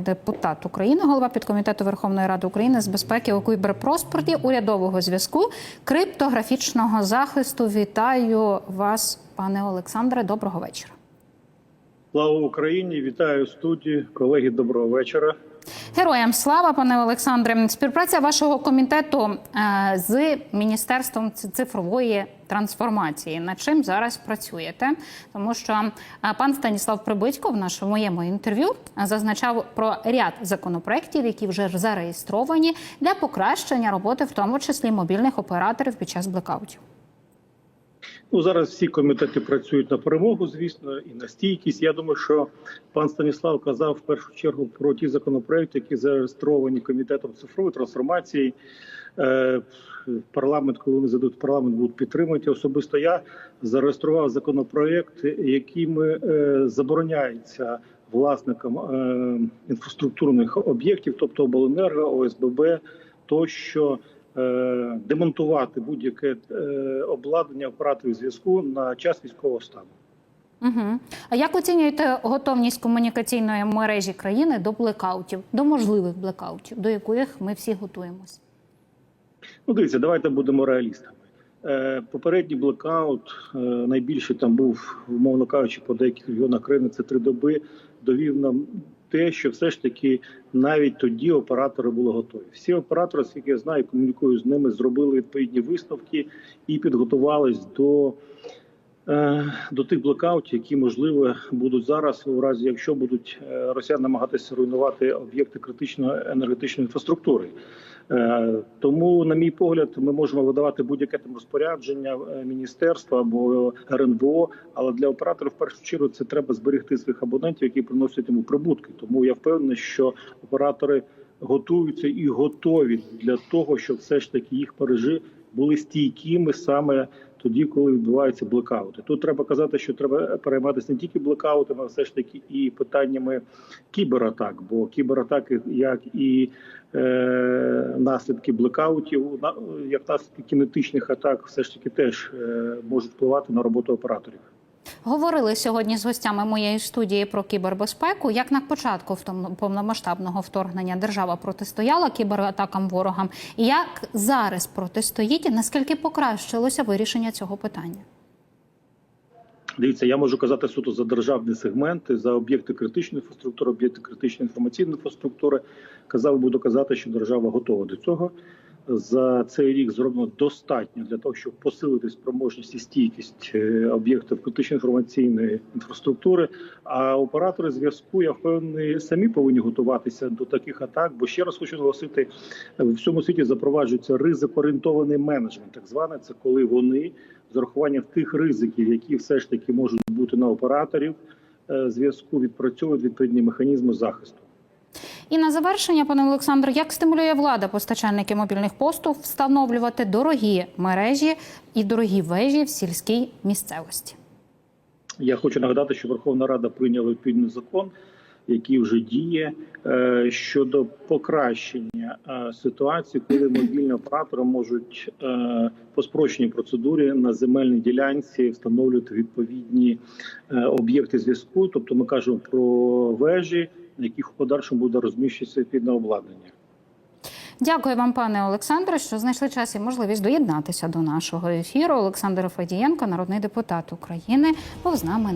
Депутат України, голова підкомітету Верховної Ради України з безпеки у кіберпроспорті, урядового зв'язку, криптографічного захисту. Вітаю вас, пане Олександре. Доброго вечора. Слава Україні! Вітаю студії, колеги. Доброго вечора. Героям слава, пане Олександре. Співпраця вашого комітету е, з міністерством цифрової трансформації. Над чим зараз працюєте? Тому що е, пан Станіслав Прибитько в нашому моєму інтерв'ю е, зазначав про ряд законопроєктів, які вже зареєстровані для покращення роботи, в тому числі мобільних операторів під час блекаутів. Ну зараз всі комітети працюють на перемогу, звісно, і на стійкість. Я думаю, що пан Станіслав казав в першу чергу про ті законопроекти, які зареєстровані комітетом цифрової трансформації. Е, Парламент, коли вони зайдуть в парламент, будуть підтримувати. Особисто я зареєстрував законопроект, яким е, забороняється власникам е, інфраструктурних об'єктів, тобто обленерго, ОСББ, тощо демонтувати будь-яке е, обладнання операторів зв'язку на час військового стану. Угу. А як оцінюєте готовність комунікаційної мережі країни до блекаутів, до можливих блекаутів, до яких ми всі готуємось? Ну, дивіться, давайте будемо реалістами. Е, Попередній блекаут е, найбільший там був, умовно кажучи, по деяких регіонах країни це три доби. Довів нам те, що все ж таки навіть тоді оператори були готові. Всі оператори, скільки я знаю, комунікую з ними, зробили відповідні висновки і підготувались до. Е, До тих блокаутів, які можливо будуть зараз, у разі якщо будуть е, росіяни намагатися руйнувати об'єкти критичної енергетичної інфраструктури. Е, Тому, на мій погляд, ми можемо видавати будь-яке там розпорядження міністерства або РНБО, але для операторів в першу чергу це треба зберегти своїх абонентів, які приносять йому прибутки. Тому я впевнений, що оператори готуються і готові для того, щоб все ж таки їх мережі були стійкими саме тоді, коли відбуваються блекаути. Тут треба казати, що треба перейматися не тільки блекаутами, а все ж таки і питаннями кібератак, бо кібератаки, як і е, наслідки блекаутів, як наслідки кінетичних атак, все ж таки теж е, можуть впливати на роботу операторів. Говорили сьогодні з гостями моєї студії про кібербезпеку. Як на початку втом- повномасштабного вторгнення держава протистояла кібератакам ворогам, і як зараз протистоїть, і наскільки покращилося вирішення цього питання? Дивіться, я можу казати суто за державні сегменти, за об'єкти критичної інфраструктури, об'єкти критичної інформаційної інфраструктури. Казав, буду казати, що держава готова до цього. За цей рік зроблено достатньо для того, щоб посилити спроможність і стійкість е, об'єктів критичної інформаційної інфраструктури. А оператори зв'язку, я впевнений, самі повинні готуватися до таких атак. Бо ще раз хочу наголосити, в всьому світі запроваджується ризикоорієнтований менеджмент. Так зване це коли вони з урахуванням тих ризиків, які все ж таки можуть бути на операторів е, зв'язку, відпрацьовують відповідні механізми захисту. І на завершення, пане Олександр, як стимулює влада постачальники мобільних постів встановлювати дорогі мережі і дорогі вежі в сільській місцевості? Я хочу нагадати, що Верховна Рада прийняла відповідний закон, який вже діє е, щодо покращення е, ситуації, коли мобільні оператори можуть е, по спрощеній процедурі на земельній ділянці встановлювати відповідні об'єкти зв'язку. Тобто, ми кажемо про вежі, яких в подальшому буде розміщуватися відповідне обладнання. Дякую вам, пане Олександре, що знайшли час і можливість доєднатися до нашого ефіру. Олександр Федієнко, народний депутат України, був з нами.